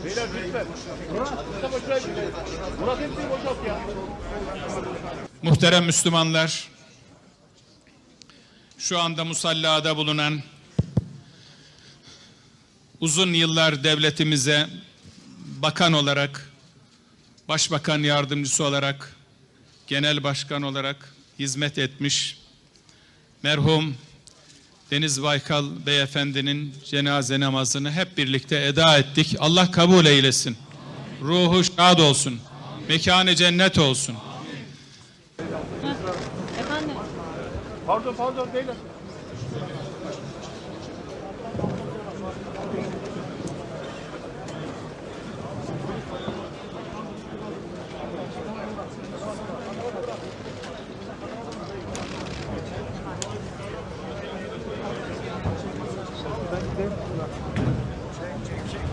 Murat, Mustafa şuraya bir. Murat hepsini boşalt ya. Muhterem Müslümanlar, şu anda musallada bulunan uzun yıllar devletimize bakan olarak, başbakan yardımcısı olarak, genel başkan olarak hizmet etmiş merhum Deniz Baykal Beyefendinin cenaze namazını hep birlikte eda ettik. Allah kabul eylesin. Ruhu şad olsun. Mekanı cennet olsun. Efendim? Pardon pardon beyler.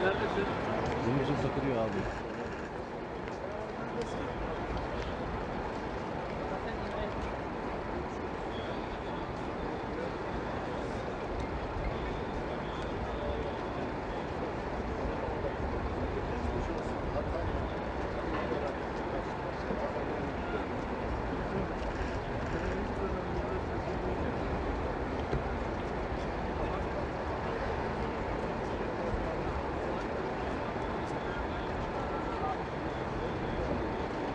Neredesin? Bizim takılıyor abi.